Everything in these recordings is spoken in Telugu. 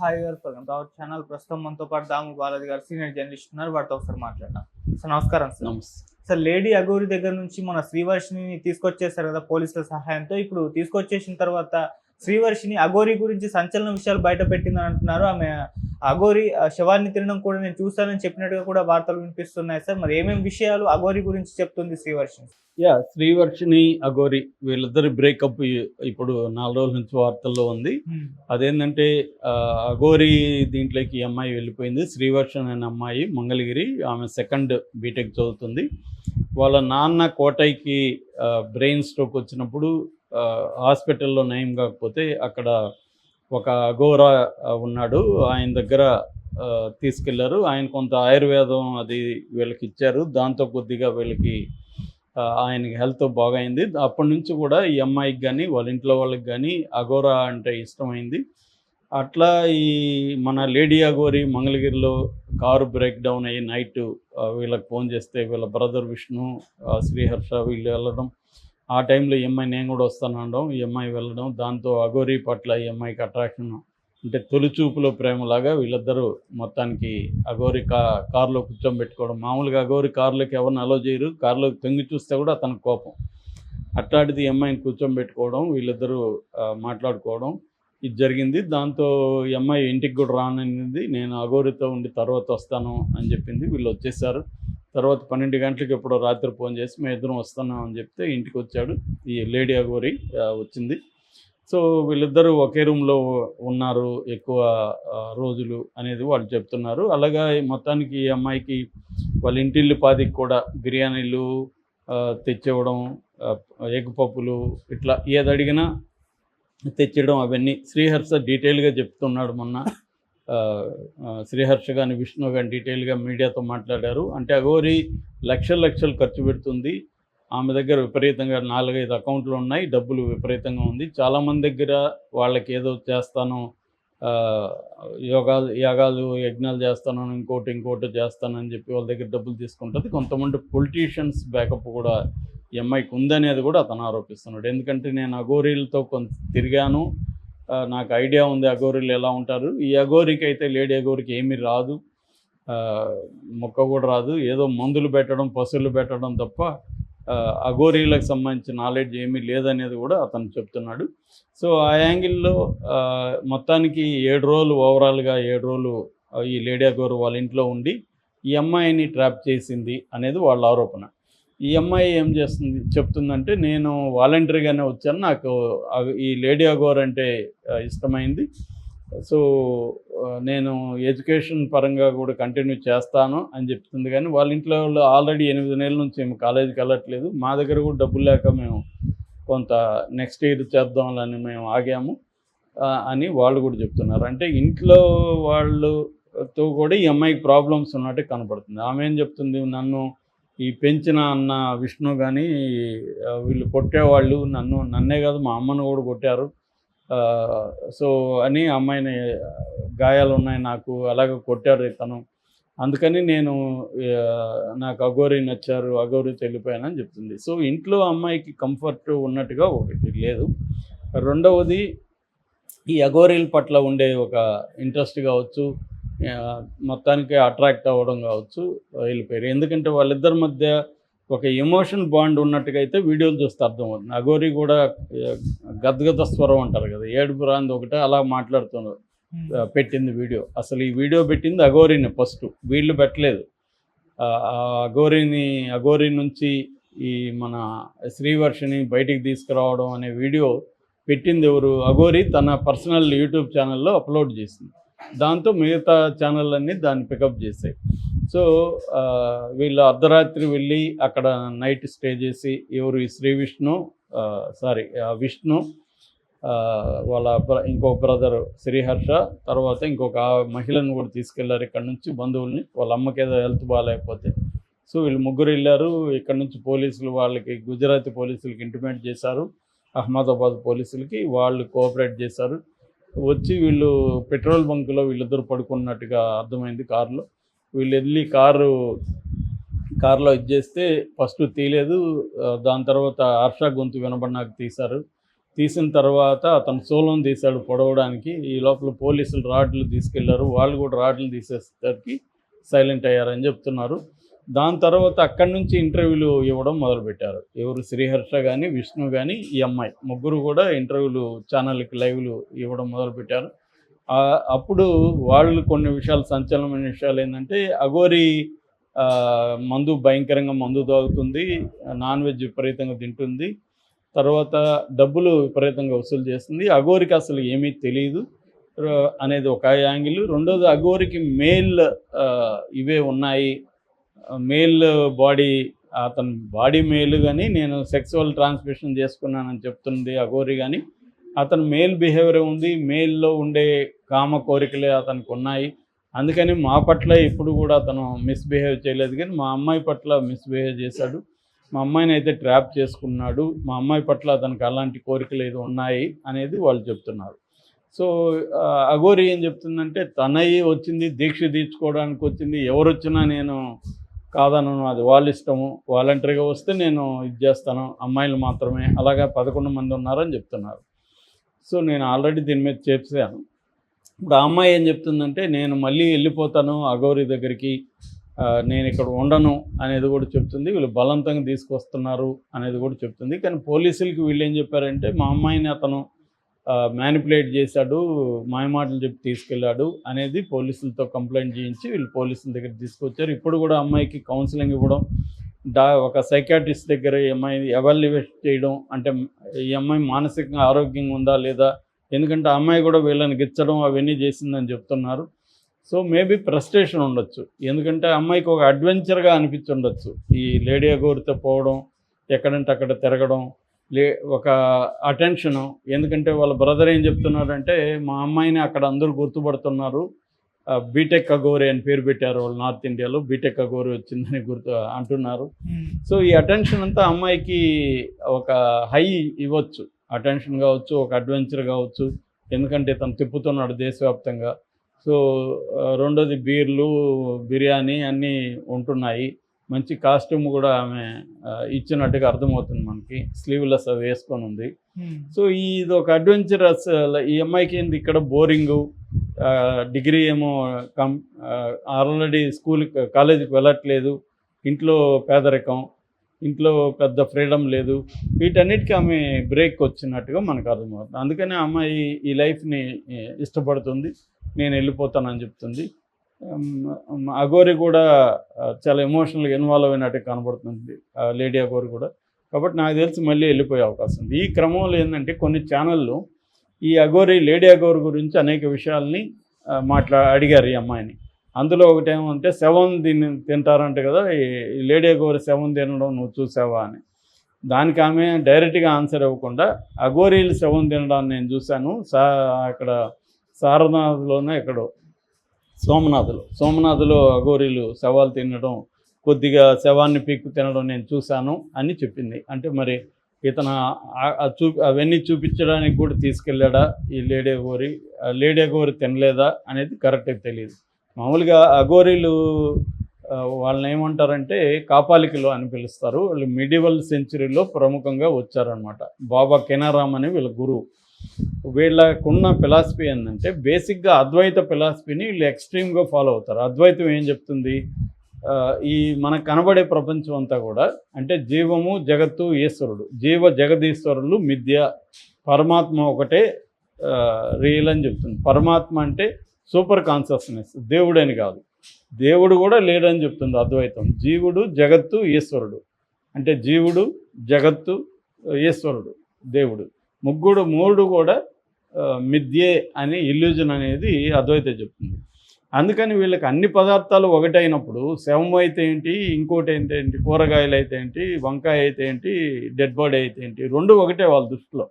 హాయ్ గారు వెల్కమ్ టు అవర్ ఛానల్ ప్రస్తుతం మనతో పాటు దాము బాలాజీ గారు సీనియర్ జర్నలిస్ట్ ఉన్నారు. వారితో ఒకసారి మాట్లాడదాం. సార్ నమస్కారం సార్. నమస్తే. సార్ లేడీ అగోరి దగ్గర నుంచి మన శ్రీవర్షిని తీసుకొచ్చేసారు కదా పోలీసుల సహాయంతో. ఇప్పుడు తీసుకొచ్చేసిన తర్వాత శ్రీవర్షిని అగోరి గురించి సంచలన విషయాలు బయట పెట్టిందని అంటున్నారు. ఆమె అగోరి ఆ, శవాన్ని తినడం కూడా నేను చూశానని చెప్పినట్టుగా కూడా వార్తలు వినిపిస్తున్నాయి సార్. మరి ఏమేమి విషయాలు అగోరి గురించి చెప్తుంది శ్రీవర్షిని? యా శ్రీవర్షిని అగోరి వీళ్ళిద్దరి బ్రేకప్ ఇప్పుడు నాలుగు రోజుల నుంచి వార్తల్లో ఉంది. అదేంటంటే అఘోరి దీంట్లోకి అమ్మాయి వెళ్ళిపోయింది. శ్రీవర్షన్ అనే అమ్మాయి మంగళగిరి ఆమె సెకండ్ బీటెక్ చదువుతుంది. వాళ్ళ నాన్న కోటైకి బ్రెయిన్ స్ట్రోక్ వచ్చినప్పుడు హాస్పిటల్లో నయం కాకపోతే అక్కడ ఒక అఘోరా ఉన్నాడు. ఆయన దగ్గర తీసుకెళ్ళారు. ఆయన కొంత ఆయుర్వేదం అది వీళ్ళకి ఇచ్చారు. దాంతో కొద్దిగా వీళ్ళకి ఆయనకి హెల్త్ బాగైంది. అప్పటి నుంచి కూడా ఈ అమ్మాయికి కానీ వాళ్ళ ఇంట్లో వాళ్ళకి కానీ అఘోరా అంటే ఇష్టమైంది. అట్లా ఈ మన లేడీ అగోరి మంగళగిరిలో కారు బ్రేక్ డౌన్ అయ్యి నైట్ వీళ్ళకి ఫోన్ చేస్తే వీళ్ళ బ్రదర్ విష్ణు శ్రీహర్ష వీళ్ళు వెళ్ళడం ఆ టైంలో ఈఎంఐ నేను కూడా వస్తాను అనడం ఈ వెళ్ళడం దాంతో అఘోరి పట్ల ఈ అమ్మాయికి అట్రాక్షన్ అంటే తొలిచూపులో ప్రేమలాగా వీళ్ళిద్దరూ మొత్తానికి అఘోరి కా కారులో కూర్చోబెట్టుకోవడం మామూలుగా అఘోరి కారులోకి ఎవరిని అలో చేయరు కారులోకి తొంగి చూస్తే కూడా అతనికి కోపం. అట్లాంటిది ఈ అమ్మాయిని కూర్చోబెట్టుకోవడం వీళ్ళిద్దరూ మాట్లాడుకోవడం ఇది జరిగింది. దాంతో ఈ అమ్మాయి ఇంటికి కూడా రాననింది నేను అఘోరితో ఉండి తర్వాత వస్తాను అని చెప్పింది. వీళ్ళు వచ్చేసారు. తర్వాత పన్నెండు గంటలకు ఎప్పుడో రాత్రి ఫోన్ చేసి మేము ఇద్దరం వస్తున్నాం అని చెప్తే ఇంటికి వచ్చాడు ఈ లేడీ అగోరి వచ్చింది. సో వీళ్ళిద్దరూ ఒకే రూమ్లో ఉన్నారు ఎక్కువ రోజులు అనేది వాళ్ళు చెప్తున్నారు. అలాగా మొత్తానికి ఈ అమ్మాయికి వాళ్ళ ఇంటిల్లు పాదికి కూడా బిర్యానీలు తెచ్చివ్వడం ఎగ్ పప్పులు ఇట్లా ఏది అడిగినా తెచ్చడం అవన్నీ శ్రీహర్ష డీటెయిల్గా చెప్తున్నాడు మొన్న. శ్రీహర్ష కానీ విష్ణు కానీ డీటెయిల్గా మీడియాతో మాట్లాడారు. అంటే అఘోరి లక్షల లక్షలు ఖర్చు పెడుతుంది. ఆమె దగ్గర విపరీతంగా నాలుగైదు అకౌంట్లు ఉన్నాయి. డబ్బులు విపరీతంగా ఉంది. చాలామంది దగ్గర వాళ్ళకి ఏదో చేస్తాను యోగాలు యాగాలు యజ్ఞాలు చేస్తాను ఇంకోటి ఇంకోటి చేస్తానని చెప్పి వాళ్ళ దగ్గర డబ్బులు తీసుకుంటుంది. కొంతమంది పొలిటీషియన్స్ బ్యాకప్ కూడా ఈ అమ్మాయికి ఉందనేది కూడా అతను ఆరోపిస్తున్నాడు. ఎందుకంటే నేను అఘోరీలతో కొంత తిరిగాను. నాకు ఐడియా ఉంది అఘోరీలు ఎలా ఉంటారు. ఈ అఘోరికి అయితే లేడీ అఘోరికి ఏమీ రాదు. మొక్క కూడా రాదు. ఏదో మందులు పెట్టడం పశువులు పెట్టడం తప్ప అఘోరీలకు సంబంధించిన నాలెడ్జ్ ఏమీ లేదనేది కూడా అతను చెప్తున్నాడు. సో ఆ యాంగిల్లో మొత్తానికి ఏడు రోజులు ఓవరాల్గా ఏడు రోజులు ఈ లేడీ అఘోరు వాళ్ళ ఇంట్లో ఉండి ఈ అమ్మాయిని ట్రాప్ చేసింది అనేది వాళ్ళ ఆరోపణ. ఈ అమ్మాయి ఏం చేస్తుంది చెప్తుందంటే నేను వాలంటరీగానే వచ్చాను. నాకు ఈ లేడీ అగోర్ అంటే ఇష్టమైంది. సో నేను ఎడ్యుకేషన్ పరంగా కూడా కంటిన్యూ చేస్తాను అని చెప్తుంది. కానీ వాళ్ళ ఇంట్లో వాళ్ళు ఆల్రెడీ ఎనిమిది నెలల నుంచి మేము కాలేజీకి వెళ్ళట్లేదు. మా దగ్గర కూడా డబ్బులు లేక మేము కొంత నెక్స్ట్ ఇయర్ చేద్దాంలని మేము ఆగాము అని వాళ్ళు కూడా చెప్తున్నారు. అంటే ఇంట్లో వాళ్ళతో కూడా ఈ అమ్మాయికి ప్రాబ్లమ్స్ ఉన్నట్టే కనపడుతుంది. ఆమె ఏం చెప్తుంది? నన్ను ఈ పెంచిన అన్న విష్ణు కానీ వీళ్ళు కొట్టేవాళ్ళు నన్ను నన్నే కాదు మా అమ్మను కూడా కొట్టారు. సో అని అమ్మాయిని గాయాలు ఉన్నాయి నాకు అలాగే కొట్టారు ఇతను. అందుకని నేను నాకు అఘోరి నచ్చారు అఘోరి తెలిపోయానని చెప్తుంది. సో ఇంట్లో అమ్మాయికి కంఫర్ట్ ఉన్నట్టుగా ఒకటి లేదు. రెండవది ఈ అఘోరీల పట్ల ఉండే ఒక ఇంట్రెస్ట్ కావచ్చు మొత్తానికి అట్రాక్ట్ అవ్వడం కావచ్చు వెళ్ళిపోయారు ఎందుకంటే వాళ్ళిద్దరి మధ్య ఒక ఎమోషన్ బాండ్ ఉన్నట్టుగా అయితే వీడియోలు చూస్తే అర్థమవుతుంది. అఘోరి కూడా గద్గద స్వరం అంటారు కదా ఏడుపు రాంది ఒకటే అలా మాట్లాడుతున్నారు ఆ, పెట్టింది వీడియో. అసలు ఈ వీడియో పెట్టింది అఘోరిని ఫస్ట్ వీళ్ళు పెట్టలేదు. అఘోరిని అఘోరి నుంచి ఈ మన శ్రీవర్షిని బయటికి తీసుకురావడం అనే వీడియో పెట్టింది ఎవరు? అఘోరి తన పర్సనల్ యూట్యూబ్ ఛానల్లో అప్లోడ్ చేసింది. దాంతో మిగతా ఛానళ్ళన్నీ దాన్ని పికప్ చేసాయి. సో వీళ్ళు అర్ధరాత్రి వెళ్ళి అక్కడ నైట్ స్టే చేసి ఎవరు ఈ శ్రీ విష్ణు సారీ విష్ణు వాళ్ళ ఇంకో బ్రదర్ శ్రీహర్ష తర్వాత ఇంకొక మహిళను కూడా తీసుకెళ్ళారు ఇక్కడ నుంచి బంధువుల్ని. వాళ్ళ అమ్మకి ఏదో హెల్త్ బాగాలేకపోతే సో వీళ్ళు ముగ్గురు వెళ్ళారు. ఇక్కడ నుంచి పోలీసులు వాళ్ళకి గుజరాతీ పోలీసులకి ఇంటిమేట్ చేశారు. అహ్మదాబాద్ పోలీసులకి వాళ్ళు కోఆపరేట్ చేశారు. వచ్చి వీళ్ళు పెట్రోల్ బంకులో వీళ్ళిద్దరు పడుకున్నట్టుగా అర్థమైంది కారులో. వీళ్ళు వెళ్ళి కారు కారులో ఇది చేస్తే ఫస్ట్ తీయలేదు. దాని తర్వాత హర్ష గొంతు వినబడినాక తీశారు. తీసిన తర్వాత అతను సోలం తీశాడు పొడవడానికి. ఈ లోపల పోలీసులు రాడ్లు తీసుకెళ్ళారు. వాళ్ళు కూడా రాడ్లు తీసేసరికి సైలెంట్ అయ్యారని చెప్తున్నారు. దాని తర్వాత అక్కడి నుంచి ఇంటర్వ్యూలు ఇవ్వడం మొదలుపెట్టారు. ఎవరు శ్రీహర్ష కానీ విష్ణు కానీ ఈ అమ్మాయి. ముగ్గురు కూడా ఇంటర్వ్యూలు ఛానల్కి లైవ్లు ఇవ్వడం మొదలుపెట్టారు. అప్పుడు వాళ్ళు కొన్ని విషయాలు సంచలనమైన విషయాలు ఏంటంటే అఘోరి మందు భయంకరంగా మందు తాగుతుంది నాన్ వెజ్ విపరీతంగా తింటుంది తర్వాత డబ్బులు విపరీతంగా వసూలు చేస్తుంది. అఘోరికి అసలు ఏమీ తెలియదు అనేది ఒక యాంగిల్. రెండోది అఘోరికి మేల్ ఇవే ఉన్నాయి మేల్ బాడీ అతని బాడీ మేల్ కానీ నేను సెక్సువల్ ట్రాన్స్మిషన్ చేసుకున్నానని చెప్తుంది అఘోరి కానీ అతను మేల్ బిహేవియర్ ఉంది మేల్లో ఉండే కామ కోరికలే అతనికి ఉన్నాయి. అందుకని మా పట్ల ఇప్పుడు కూడా అతను మిస్బిహేవ్ చేయలేదు. కానీ మా అమ్మాయి పట్ల మిస్బిహేవ్ చేశాడు. మా అమ్మాయిని అయితే ట్రాప్ చేసుకున్నాడు. మా అమ్మాయి పట్ల అతనికి అలాంటి కోరికలు ఏదో ఉన్నాయి అనేది వాళ్ళు చెప్తున్నారు. సో అఘోరి ఏం చెప్తుందంటే తనయ్యి వచ్చింది దీక్ష తీర్చుకోవడానికి వచ్చింది. ఎవరు వచ్చినా నేను కాదనను అది వాళ్ళ ఇష్టము వాలంటరీగా వస్తే నేను ఇది చేస్తాను అమ్మాయిలు మాత్రమే. అలాగా పదకొండు మంది ఉన్నారని చెప్తున్నారు. సో నేను ఆల్రెడీ దీని మీద చేసాను ఇప్పుడు ఆ అమ్మాయి ఏం చెప్తుందంటే నేను మళ్ళీ వెళ్ళిపోతాను అగౌరి దగ్గరికి నేను ఇక్కడ ఉండను అనేది కూడా చెప్తుంది. వీళ్ళు బలవంతంగా తీసుకొస్తున్నారు అనేది కూడా చెప్తుంది. కానీ పోలీసులకి వీళ్ళు ఏం చెప్పారంటే మా అమ్మాయిని అతను మ్యానిపులేట్ చేశాడు మాయమాటలు చెప్పి తీసుకెళ్ళాడు అనేది పోలీసులతో కంప్లైంట్ చేయించి వీళ్ళు పోలీసుల దగ్గర తీసుకొచ్చారు. ఇప్పుడు కూడా అమ్మాయికి కౌన్సిలింగ్ ఇవ్వడం డా ఒక సైకాట్రిస్ట్ దగ్గర ఈ అమ్మాయిని ఎవాల్యుయేట్ చేయడం అంటే ఈ అమ్మాయి మానసికంగా ఆరోగ్యంగా ఉందా లేదా ఎందుకంటే ఆ అమ్మాయి కూడా వీళ్ళని గిచ్చడం అవన్నీ చేసిందని చెప్తున్నారు. సో మేబీ ఫ్రస్ట్రేషన్ ఉండొచ్చు. ఎందుకంటే అమ్మాయికి ఒక అడ్వెంచర్గా అనిపించి ఉండొచ్చు ఈ లేడీ అగోరితో పోవడం ఎక్కడంటే అక్కడ తిరగడం లే ఒక అటెన్షను ఎందుకంటే వాళ్ళ బ్రదర్ ఏం చెప్తున్నారంటే మా అమ్మాయిని అక్కడ అందరూ గుర్తుపడుతున్నారు. బీటెక్ అగోరి అని పేరు పెట్టారు వాళ్ళు నార్త్ ఇండియాలో. బీటెక్ అగోరి వచ్చిందని గుర్తు అంటున్నారు. సో ఈ అటెన్షన్ అంతా అమ్మాయికి ఒక హై ఇవ్వచ్చు. అటెన్షన్ కావచ్చు ఒక అడ్వెంచర్ కావచ్చు. ఎందుకంటే తను తిప్పుతున్నాడు దేశవ్యాప్తంగా. సో రెండోది బీర్లు బిర్యానీ అన్నీ ఉంటున్నాయి. మంచి కాస్ట్యూమ్ కూడా ఆమె ఇచ్చినట్టుగా అర్థమవుతుంది మనకి. స్లీవ్లెస్ అవి వేసుకొని ఉంది. సో ఈ ఇది ఒక అడ్వెంచరస్ ఈ అమ్మాయికి ఏంది ఇక్కడ బోరింగు డిగ్రీ ఏమో కం ఆల్రెడీ స్కూల్ కాలేజీకి వెళ్ళట్లేదు. ఇంట్లో పేదరికం ఇంట్లో పెద్ద ఫ్రీడమ్ లేదు. వీటన్నిటికీ ఆమె బ్రేక్ వచ్చినట్టుగా మనకు అర్థమవుతుంది. అందుకని అమ్మాయి ఈ లైఫ్ని ఇష్టపడుతుంది. నేను వెళ్ళిపోతానని చెప్తుంది. అఘోరి కూడా చాలా ఎమోషనల్గా ఇన్వాల్వ్ అయినట్టు కనబడుతుంది లేడీ అఘోరి కూడా. కాబట్టి నాకు తెలిసి మళ్ళీ వెళ్ళిపోయే అవకాశం ఉంది. ఈ క్రమంలో ఏంటంటే కొన్ని ఛానళ్ళు ఈ అఘోరి లేడీ అఘోరి గురించి అనేక విషయాల్ని మాట్లా అడిగారు ఈ అమ్మాయిని. అందులో ఒకటి ఏమంటే శవం దీన్ని తింటారంట కదా ఈ లేడీ అఘోరి శవం తినడం నువ్వు చూసావా అని. దానికి ఆమె డైరెక్ట్గా ఆన్సర్ ఇవ్వకుండా అఘోరీలు శవం తినడాన్ని నేను చూశాను సా అక్కడ సారనాథ్లోనే ఎక్కడో సోమనాథులు. సోమనాథులు అఘోరీలు శవాలు తినడం కొద్దిగా శవాన్ని పీక్కు తినడం నేను చూశాను అని చెప్పింది. అంటే మరి ఇతను చూ అవన్నీ చూపించడానికి కూడా తీసుకెళ్ళాడా ఈ లేడీ అఘోరి? లేడీ అఘోరి తినలేదా అనేది కరెక్ట్గా తెలియదు మామూలుగా అఘోరీలు వాళ్ళని ఏమంటారంటే కాపాలికలు అని పిలుస్తారు. వాళ్ళు మిడివల్ సెంచురీలో ప్రముఖంగా వచ్చారనమాట బాబా కెనారామ్ అని వీళ్ళ గురువు. వీళ్ళకున్న ఫిలాసఫీ ఏంటంటే బేసిక్గా అద్వైత ఫిలాసఫీని వీళ్ళు ఎక్స్ట్రీమ్గా ఫాలో అవుతారు. అద్వైతం ఏం చెప్తుంది? ఈ మనకు కనబడే ప్రపంచం అంతా కూడా అంటే జీవము జగత్తు ఈశ్వరుడు. జీవ జగదీశ్వరులు మిథ్య పరమాత్మ ఒకటే రియల్ అని చెప్తుంది. పరమాత్మ అంటే సూపర్ కాన్షియస్నెస్ దేవుడని కాదు. దేవుడు కూడా లేడని చెప్తుంది అద్వైతం. జీవుడు జగత్తు ఈశ్వరుడు. అంటే జీవుడు జగత్తు ఈశ్వరుడు దేవుడు. ముగ్గుడు మూడు కూడా మిథ్యే అని ఇల్యూజన్ అనేది అద్వైతం చెప్తుంది. అందుకని వీళ్ళకి అన్ని పదార్థాలు ఒకటైనప్పుడు శవం అయితే ఏంటి ఇంకోటి అయితే ఏంటి కూరగాయలు అయితే ఏంటి వంకాయ అయితే ఏంటి డెడ్ బాడీ అయితే ఏంటి రెండు ఒకటే వాళ్ళ దృష్టిలో.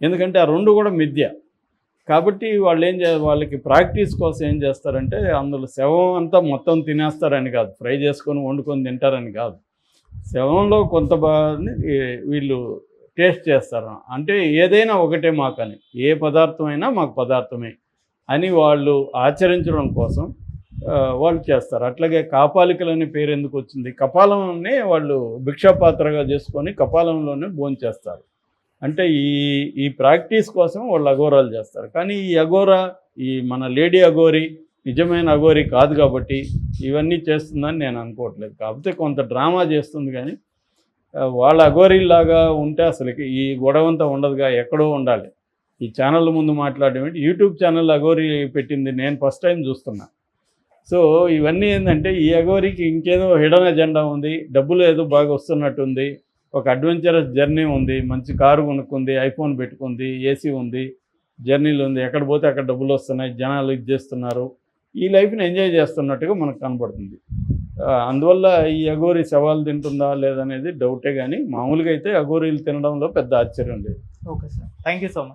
ఎందుకంటే ఆ రెండు కూడా మిథ్య. కాబట్టి వాళ్ళు ఏం చే వాళ్ళకి ప్రాక్టీస్ కోసం ఏం చేస్తారంటే అందులో శవం అంతా మొత్తం తినేస్తారని కాదు ఫ్రై చేసుకొని వండుకొని తింటారని కాదు. శవంలో కొంత భాగాన్ని వీళ్ళు టేస్ట్ చేస్తారు. అంటే ఏదైనా ఒకటే మాకని ఏ పదార్థమైనా మాకు పదార్థమే అని వాళ్ళు ఆచరించడం కోసం వాళ్ళు చేస్తారు. అట్లాగే కాపాలికలు అనే పేరు ఎందుకు వచ్చింది? కపాలంనే వాళ్ళు భిక్షాపాత్రగా చేసుకొని కపాలంలోనే భోంచేస్తారు అంటే ఈ ఈ ప్రాక్టీస్ కోసం వాళ్ళు అఘోరాలు చేస్తారు. కానీ ఈ అఘోరా ఈ మన లేడీ అఘోరి నిజమైన అఘోరి కాదు కాబట్టి ఇవన్నీ చేస్తుందని నేను అనుకోవట్లేదు. కాకపోతే కొంత డ్రామా చేస్తుంది కానీ వాళ్ళ అఘోరీలాగా ఉంటే అసలుకి ఈ గొడవంతా ఉండదుగా ఎక్కడో ఉండాలి. ఈ ఛానల్ ముందు మాట్లాడడం ఏంటి? యూట్యూబ్ ఛానల్ అఘోరీ పెట్టింది నేను ఫస్ట్ టైం చూస్తున్నా. సో ఇవన్నీ ఏంటంటే ఈ అఘోరీకి ఇంకేదో హిడన్ ఎజెండా ఉంది డబ్బులు ఏదో బాగా వస్తున్నట్టుంది ఒక అడ్వెంచరస్ జర్నీ ఉంది మంచి కారు కొనుక్కుంది ఐఫోన్ పెట్టుకుంది ఏసీ ఉంది జర్నీలు ఉంది ఎక్కడ పోతే అక్కడ డబ్బులు వస్తున్నాయి జనాలు ఇది చేస్తున్నారు ఈ లైఫ్ని ఎంజాయ్ చేస్తున్నట్టుగా మనకు కనబడుతుంది. అందువల్ల ఈ అఘోరి శవాలు తింటుందా లేదనేది డౌటే కానీ మామూలుగా అయితే అఘోరీలు తినడంలో పెద్ద ఆశ్చర్యం లేదు. Okay sir thank you so much